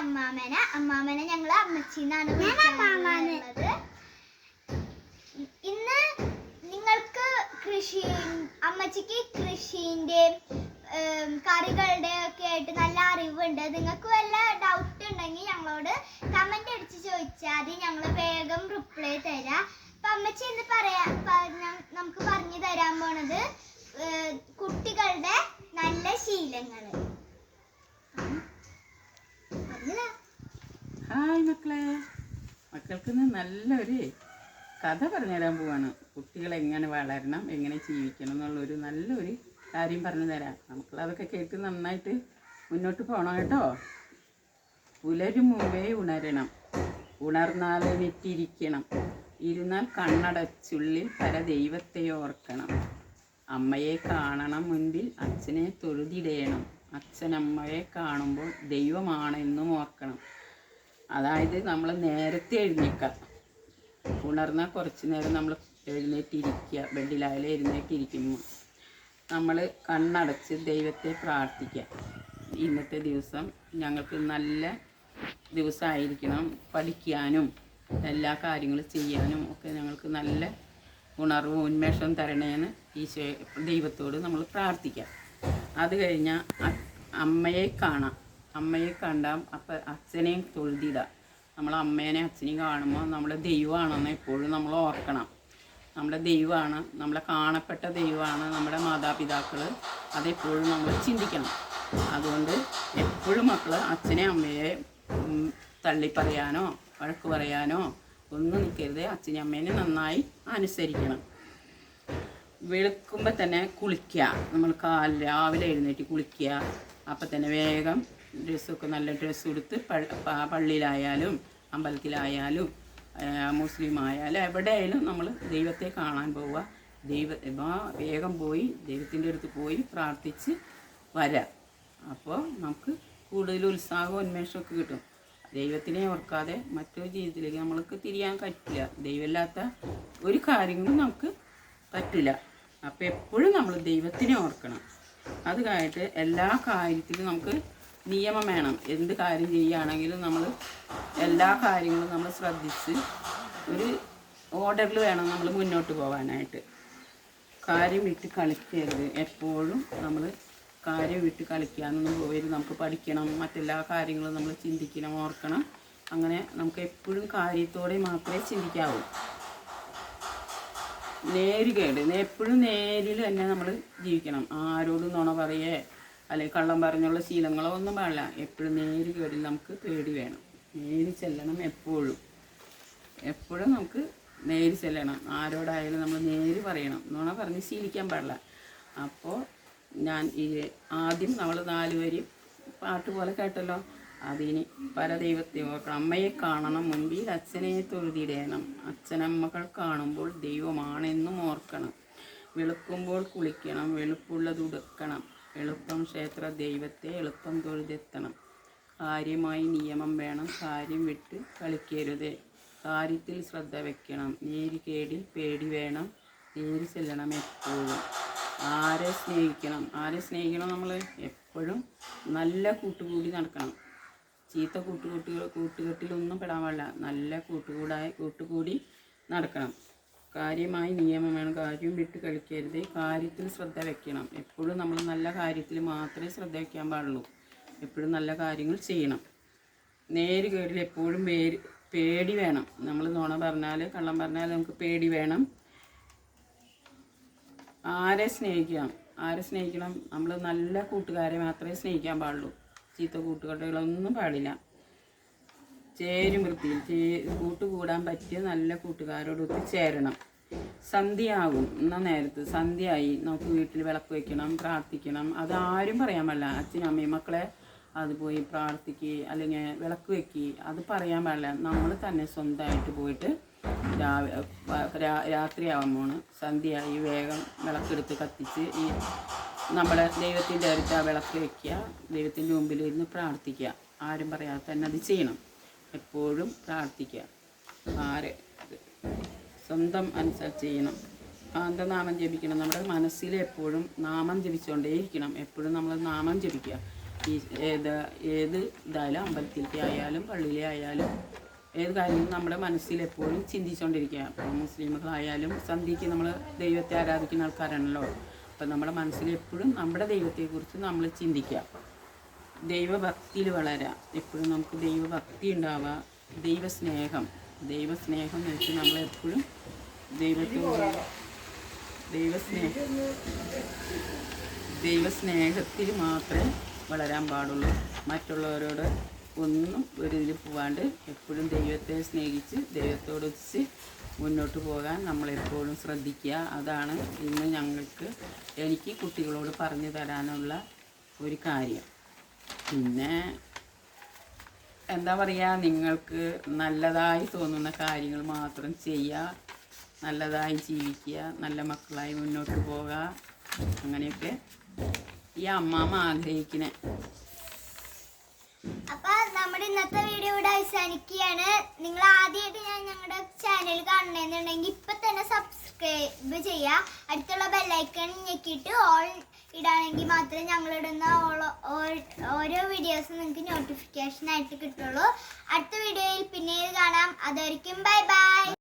അമ്മാമന. അമ്മാമനെ ഞങ്ങൾ അമ്മച്ചിന്നാണ് വിളിക്കാറുള്ളത് ഇന്ന് നിങ്ങൾക്ക് കൃഷി അമ്മച്ചിക്ക് കൃഷിന്റെ കറികളുടെ ഒക്കെ ആയിട്ട് നല്ല അറിവുണ്ട്. നിങ്ങൾക്ക് വല്ല ഡൗട്ട് ഉണ്ടെങ്കിൽ ഞങ്ങളോട് കമന്റ് അടിച്ച് ചോദിച്ചാൽ മതി. ഞങ്ങൾ വേഗം റിപ്ലൈ തരാം. അപ്പൊ അമ്മച്ചി ഇന്ന് പറയാ നമുക്ക് പറഞ്ഞു തരാൻ പോണത് കുട്ടികളുടെ നല്ല ശീലങ്ങൾ. ഹായ് മക്കളെ. മക്കൾക്ക് നല്ലൊരു കഥ പറഞ്ഞുതരാൻ പോവാണ്. കുട്ടികൾ എങ്ങനെ വളരണം എങ്ങനെ ജീവിക്കണം എന്നുള്ളൊരു നല്ലൊരു കാര്യം പറഞ്ഞു തരാം. നമുക്ക് അതൊക്കെ കേട്ട് നന്നായിട്ട് മുന്നോട്ട് പോകണം കേട്ടോ. പുലരും മുമ്പേ ഉണരണം ഉണർന്നാൽ എണീറ്റിരിക്കണം ഇരുന്നാൽ കണ്ണടച്ചുള്ളിൽ പര ദൈവത്തെ ഓർക്കണം. അമ്മയെ കാണണം മുൻപിൽ അച്ഛനെ തൊഴുതിടയണം അച്ഛനമ്മയെ കാണുമ്പോൾ ദൈവമാണെന്നും ഓർക്കണം. അതായത് നമ്മൾ നേരത്തെ എഴുന്നേക്കുക ഉണർന്നാൽ കുറച്ച് നേരം നമ്മൾ എഴുന്നേറ്റിരിക്കുക ബെഡിലായാലും എഴുന്നേറ്റിരിക്കുമ്പോൾ നമ്മൾ കണ്ണടച്ച് ദൈവത്തെ പ്രാർത്ഥിക്കുക ഇന്നത്തെ ദിവസം ഞങ്ങൾക്ക് നല്ല ദിവസമായിരിക്കണം പഠിക്കാനും എല്ലാ കാര്യങ്ങളും ചെയ്യാനും ഒക്കെ ഞങ്ങൾക്ക് നല്ല ഉണർവും ഉന്മേഷവും തരണേന്ന് ഈശോ ദൈവത്തോട് നമ്മൾ പ്രാർത്ഥിക്കാം. അത് കഴിഞ്ഞാൽ അമ്മയെ കാണാം. അമ്മയെ കണ്ടാൽ അപ്പം അച്ഛനെയും തൊഴുതിടാം. നമ്മൾ അമ്മേനെ അച്ഛനെയും കാണുമ്പോൾ നമ്മുടെ ദൈവമാണെന്ന് എപ്പോഴും നമ്മൾ ഓർക്കണം. നമ്മുടെ ദൈവമാണ് നമ്മളെ കാണപ്പെട്ട ദൈവമാണ് നമ്മുടെ മാതാപിതാക്കൾ അതെപ്പോഴും നമ്മൾ ചിന്തിക്കണം. അതുകൊണ്ട് എപ്പോഴും മക്കൾ അച്ഛനെ അമ്മയെ തള്ളി പറയാനോ വഴക്ക് പറയാനോ ഒന്നും നിൽക്കരുത്. അച്ഛനെ അമ്മേനെ നന്നായി അനുസരിക്കണം. വെളുക്കുമ്പോൾ തന്നെ കുളിക്കുക. നമ്മൾ കാലിൽ രാവിലെ എഴുന്നേറ്റ് കുളിക്കുക. അപ്പം തന്നെ വേഗം ഡ്രസ്സൊക്കെ നല്ല ഡ്രസ്സ് കൊടുത്ത് പള്ളിയിലായാലും അമ്പലത്തിലായാലും മുസ്ലിം ആയാലും എവിടെ ആയാലും നമ്മൾ ദൈവത്തെ കാണാൻ പോവുക. ദൈവ വേഗം പോയി ദൈവത്തിന്റെ അടുത്ത് പോയി പ്രാർത്ഥിച്ച് വരാം. അപ്പോൾ നമുക്ക് കൂടുതൽ ഉത്സാഹവും ഉന്മേഷമൊക്കെ കിട്ടും. ദൈവത്തിനെ ഓർക്കാതെ മറ്റൊരു ജീവിതത്തിലേക്ക് നമ്മൾക്ക് തിരിയാൻ പറ്റില്ല. ദൈവമില്ലാത്ത ഒരു കാര്യങ്ങളും നമുക്ക് പറ്റില്ല. അപ്പോൾ എപ്പോഴും നമ്മൾ ദൈവത്തിനെ ഓർക്കണം. അത് കഴിഞ്ഞിട്ട് എല്ലാ കാര്യത്തിലും നമുക്ക് നിയമം വേണം. എന്ത് കാര്യം ചെയ്യുകയാണെങ്കിലും നമ്മൾ എല്ലാ കാര്യങ്ങളും നമ്മൾ ശ്രദ്ധിച്ച് ഒരു ഓർഡറിൽ വേണം നമ്മൾ മുന്നോട്ട് പോകാനായിട്ട് കാര്യം വിട്ട് കളിക്കരുത്. എപ്പോഴും നമ്മൾ കാര്യം വിട്ട് കളിക്കാനൊന്നും പോകരുത് നമുക്ക് പഠിക്കണം. മറ്റെല്ലാ കാര്യങ്ങളും നമ്മൾ ചിന്തിക്കണം ഓർക്കണം. അങ്ങനെ നമുക്ക് എപ്പോഴും കാര്യത്തോടെ മാത്രമേ ചിന്തിക്കാവൂ. നേരുകേട് എപ്പോഴും നേരിൽ തന്നെ നമ്മൾ ജീവിക്കണം. ആരോടും നുണ പറയേ. അല്ലെങ്കിൽ കള്ളം പറഞ്ഞുള്ള ശീലങ്ങളോ ഒന്നും പാടില്ല. എപ്പോഴും നേരുകേടിൽ നമുക്ക് പേടി വേണം. നേരി ചെല്ലണം എപ്പോഴും. എപ്പോഴും നമുക്ക് നേരി ചെല്ലണം. ആരോടായാലും നമ്മൾ നേര് പറയണം നുണ പറഞ്ഞ് ശീലിക്കാൻ പാടില്ല. അപ്പോൾ ഞാൻ ഈ ആദ്യം നമ്മൾ നാല് പാട്ട് പോലെ കേട്ടല്ലോ. അതിന് പരദൈവത്തെ ഓർക്കണം. അമ്മയെ കാണണം മുമ്പിൽ അച്ഛനെ തൊഴുതിടേണം. അച്ഛനമ്മകൾ കാണുമ്പോൾ ദൈവമാണെന്നും ഓർക്കണം. വെളുക്കുമ്പോൾ കുളിക്കണം. വെളുപ്പുള്ളത് ഉടുക്കണം. എളുപ്പം ക്ഷേത്ര ദൈവത്തെ എളുപ്പം തൊഴുതെത്തണം. കാര്യമായി നിയമം വേണം. കാര്യം വിട്ട് കളിക്കരുത്. കാര്യത്തിൽ ശ്രദ്ധ വയ്ക്കണം നേര് കേടിൽ പേടി വേണം. നേര് ചെല്ലണം എപ്പോഴും. ആരെ സ്നേഹിക്കണം? ആരെ സ്നേഹിക്കണം നമ്മൾ എപ്പോഴും നല്ല കൂട്ടുകൂടി നടക്കണം. ചീത്ത കൂട്ടുകൂട്ടുകൾ കൂട്ടുകെട്ടിലൊന്നും പെടാൻ പാടില്ല. നല്ല കൂട്ടുകൂടായി കൂട്ടുകൂടി നടക്കണം. കാര്യമായി നിയമം വേണം. കാര്യം വിട്ട് കളിക്കരുത്. കാര്യത്തിൽ ശ്രദ്ധ വെക്കണം. എപ്പോഴും നമ്മൾ നല്ല കാര്യത്തിൽ മാത്രമേ ശ്രദ്ധ വയ്ക്കാൻ പാടുള്ളൂ. എപ്പോഴും നല്ല കാര്യങ്ങൾ ചെയ്യണം. നേര് കേടിൽ എപ്പോഴും പേര് പേടി വേണം. നമ്മൾ നോണ പറഞ്ഞാൽ കള്ളം പറഞ്ഞാൽ നമുക്ക് പേടി വേണം. ആരെ സ്നേഹിക്കണം? ആരെ സ്നേഹിക്കണം? നമ്മൾ നല്ല കൂട്ടുകാരെ മാത്രമേ സ്നേഹിക്കാൻ പാടുള്ളൂ. ചീത്ത കൂട്ടുകെട്ടുകളൊന്നും പാടില്ല. ചേരും വൃത്തിയിൽ. ചേ കൂട്ടുകൂടാൻ പറ്റിയ നല്ല കൂട്ടുകാരോടൊത്ത് ചേരണം. സന്ധ്യയാകും. എന്ന നേരത്ത്? സന്ധ്യയായി. നമുക്ക് വീട്ടിൽ വിളക്ക് വെക്കണം പ്രാർത്ഥിക്കണം. അതാരും പറയാൻ പാടില്ല. അച്ഛനും അമ്മയും മക്കളെ അത് പോയി പ്രാർത്ഥിക്കുക അല്ലെങ്കിൽ വിളക്ക് വെക്കുക അത് പറയാൻ പാടില്ല. നമ്മൾ തന്നെ സ്വന്തമായിട്ട് പോയിട്ട് രാത്രിയാകുമ്പോൾ സന്ധ്യയായി വേഗം വിളക്കെടുത്ത് കത്തിച്ച് ഈ നമ്മളെ ദൈവത്തിന്റെ അടുത്ത് ആ വിളക്ക് വെക്കുക. ദൈവത്തിന്റെ മുമ്പിൽ ഇരുന്ന് പ്രാർത്ഥിക്കുക. ആരും പറയാതെ തന്നെ അത് ചെയ്യണം. എപ്പോഴും പ്രാർത്ഥിക്കുക. ആരെ? സ്വന്തം അനുസരിച്ച് ചെയ്യണം. നാമം ജപിക്കണം. നമ്മുടെ മനസ്സിൽ എപ്പോഴും നാമം ജപിച്ചുകൊണ്ടേയിരിക്കണം. എപ്പോഴും നമ്മൾ നാമം ജപിക്കുക. ഈ ഏത് ഏത് ഇതായാലും അമ്പലത്തിലേക്ക് ആയാലും പള്ളിയിലെ ആയാലും ഏത് കാര്യവും നമ്മുടെ മനസ്സിൽ എപ്പോഴും ചിന്തിച്ചുകൊണ്ടിരിക്കുക. അപ്പോൾ മുസ്ലിമുകളായാലും സന്ധ്യയ്ക്ക് നമ്മൾ ദൈവത്തെ ആരാധിക്കുന്ന ആൾക്കാരാണല്ലോ. അപ്പം നമ്മുടെ മനസ്സിൽ എപ്പോഴും നമ്മുടെ ദൈവത്തെക്കുറിച്ച് നമ്മൾ ചിന്തിക്കുക. ദൈവഭക്തിയിൽ വളരാം. എപ്പോഴും നമുക്ക് ദൈവഭക്തി ഉണ്ടാവുക. ദൈവസ്നേഹം. ദൈവസ്നേഹം എന്ന് വെച്ചാൽ നമ്മളെപ്പോഴും ദൈവത്തോട് ദൈവസ്നേഹം ദൈവസ്നേഹത്തിൽ മാത്രമേ വളരാൻ പാടുള്ളൂ. മറ്റുള്ളവരോട് ഒന്നും ഒരു ഇതിൽ പോവാണ്ട് എപ്പോഴും ദൈവത്തെ സ്നേഹിച്ച് ദൈവത്തോടൊച്ച് മുന്നോട്ട് പോകാൻ നമ്മളെപ്പോഴും ശ്രദ്ധിക്കുക. അതാണ് ഇന്ന് ഞങ്ങൾക്ക് എനിക്ക് കുട്ടികളോട് പറഞ്ഞു തരാനുള്ള ഒരു കാര്യം. പിന്നെ എന്താ പറയുക നിങ്ങൾക്ക് നല്ലതായി തോന്നുന്ന കാര്യങ്ങൾ മാത്രം ചെയ്യുക നല്ലതായി ജീവിക്കുക നല്ല മക്കളായി മുന്നോട്ട് പോകുക അങ്ങനെയൊക്കെ ഈ അമ്മാമ്മ ആഗ്രഹിക്കണേ. അപ്പൊ നമ്മുടെ ഇന്നത്തെ വീഡിയോ ഇവിടെ അവസാനിക്കുകയാണ്. നിങ്ങൾ ആദ്യമായിട്ട് ഞാൻ ഞങ്ങളുടെ ചാനൽ കാണണമെന്നുണ്ടെങ്കിൽ ഇപ്പൊ തന്നെ സബ്സ്ക്രൈബ് ചെയ്യുക. അടുത്തുള്ള ബെല്ലൈക്കൺ ഞെക്കിയിട്ട് ഓൾ ഇടാണെങ്കിൽ മാത്രമേ ഞങ്ങളിടുന്ന ഇടുന്ന ഓരോ വീഡിയോസും നിങ്ങൾക്ക് നോട്ടിഫിക്കേഷൻ ആയിട്ട് കിട്ടുള്ളൂ. അടുത്ത വീഡിയോയിൽ പിന്നീട് കാണാം. അതായിരിക്കും ബൈ ബൈ